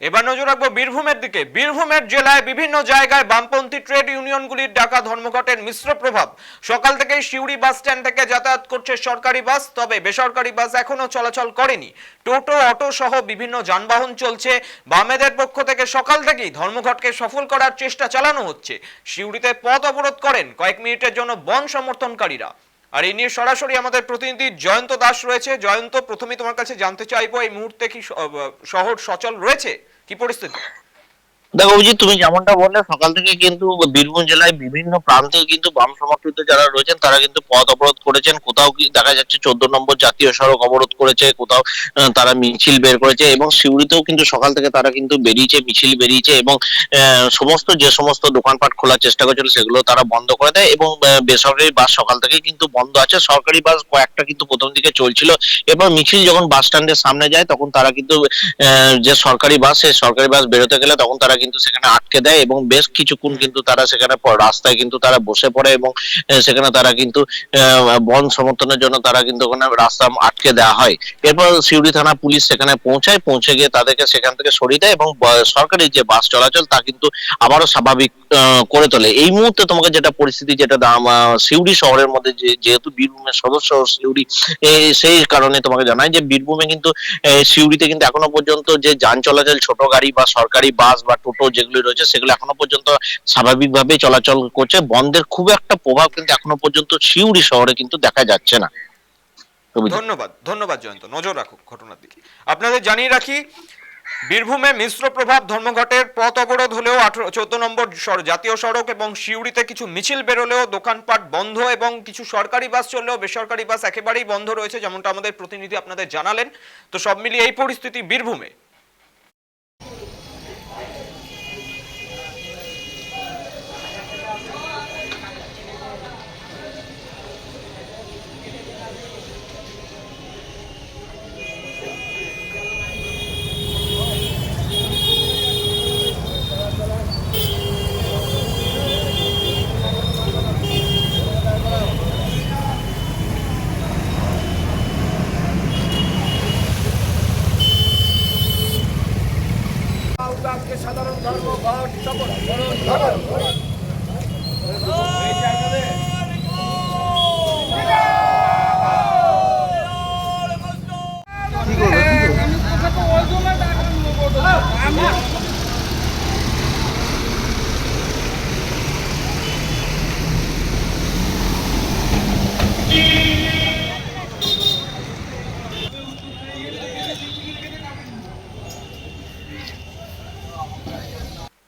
এবার নজর রাখব বীরভূমের দিকে। বীরভূমের জেলায় বিভিন্ন জায়গায় বামপন্থী ট্রেড ইউনিয়নগুলির ডাকা ধর্মঘটের মিশ্র প্রভাব। সকাল থেকেই সিউড়ি বাস স্ট্যান্ড থেকে যাতায়াত করছে সরকারি বাস, তবে বেসরকারি বাস এখনও চলাচল করেনি। টোটো, অটো সহ বিভিন্ন যানবাহন চলছে। বামেদের পক্ষ থেকে সকাল থেকেই ধর্মঘটকে সফল করার চেষ্টা চালানো হচ্ছে। সিউড়িতে পথ অবরোধ করেন কয়েক মিনিটের জন্য বন সমর্থনকারীরা। আর এই নিয়ে সরাসরি আমাদের প্রতিনিধি জয়ন্ত দাস রয়েছে। জয়ন্ত প্রথমে তোমার কাছে জানতে চাইব এই মুহূর্তে কি শহর সচল রয়েছে? কি পরিস্থিতি? দেখো অভিজিৎ, তুমি যেমনটা বললে, সকাল থেকে কিন্তু বীরভূম জেলায় বিভিন্ন প্রান্তে কিন্তু বাম সমর্থিত যারা রয়েছেন, তারা কিন্তু পথ অবরোধ করেছেন। কোথাও দেখা যাচ্ছে চোদ্দ নম্বর জাতীয় সড়ক অবরোধ করেছে, কোথাও তারা মিছিল বের করেছে এবং সিউড়িতেও কিন্তু সকাল থেকে তারা কিন্তু বেরিয়েছে, মিছিল বেরিয়েছে এবং সমস্ত যে সমস্ত দোকানপাট খোলার চেষ্টা করেছিল, সেগুলো তারা বন্ধ করে দেয় এবং বেসরকারি বাস সকাল থেকে কিন্তু বন্ধ আছে। সরকারি বাস কয়েকটা কিন্তু প্রথম দিকে চলছিল। এবার মিছিল যখন বাস স্ট্যান্ডের সামনে যায়, তখন তারা কিন্তু যে সরকারি বাস, সেই সরকারি বাস বেরোতে গেলে তখন তারা কিন্তু সেখানে আটকে দেয় এবং বেশ কিছুক্ষণ কিন্তু তারা সেখানে রাস্তায় কিন্তু তারা বসে পড়ে এবং সেখানে তারা কিন্তু বন সমর্থনের জন্য তারা কিন্তু ওখানে রাস্তা আটকে দেওয়া হয়। এরপর সিউড়ি থানা পুলিশ সেখানে পৌঁছায়, পৌঁছে গিয়ে তাদেরকে সেখান থেকে সরিয়ে দেয় এবং সরকারি যে বাস চলাচল তা কিন্তু আবারও স্বাভাবিক করে তোলে। এই মুহূর্তে তোমাকে যেটা পরিস্থিতি, যেটা সিউড়ি শহরের মধ্যে যেহেতু বীরভূমের সদস্য সিউড়ি সেই কারণে তোমাকে জানাই যে বীরভূমে কিন্তু সিউড়িতে কিন্তু এখনও পর্যন্ত যে যান চলাচল, ছোট গাড়ি বা সরকারি বাস বা টোটো যেগুলি রয়েছে সেগুলো এখনও পর্যন্ত স্বাভাবিকভাবেই চলাচল করছে। বন্ধের খুব একটা প্রভাব কিন্তু এখনও পর্যন্ত সিউড়ি শহরে কিন্তু দেখা যাচ্ছে না। ধন্যবাদ ধন্যবাদ জয়ন্ত। নজর রাখুক ঘটনার দিকে। আপনাদের জানিয়ে রাখি, বীরভূমে মিশ্র প্রভাব ধর্মঘটের পথ অবরোধ হলেও আঠারো, চোদ্দ নম্বর জাতীয় সড়ক এবং সিউড়িতে কিছু মিছিল বেরোলেও দোকানপাট বন্ধ এবং কিছু সরকারি বাস চললেও বেসরকারি বাস একেবারেই বন্ধ রয়েছে, যেমনটা আমাদের প্রতিনিধি আপনাদের জানালেন। তো সব মিলিয়ে এই পরিস্থিতি বীরভূমে। કરો બાર સપોર્ટ કરો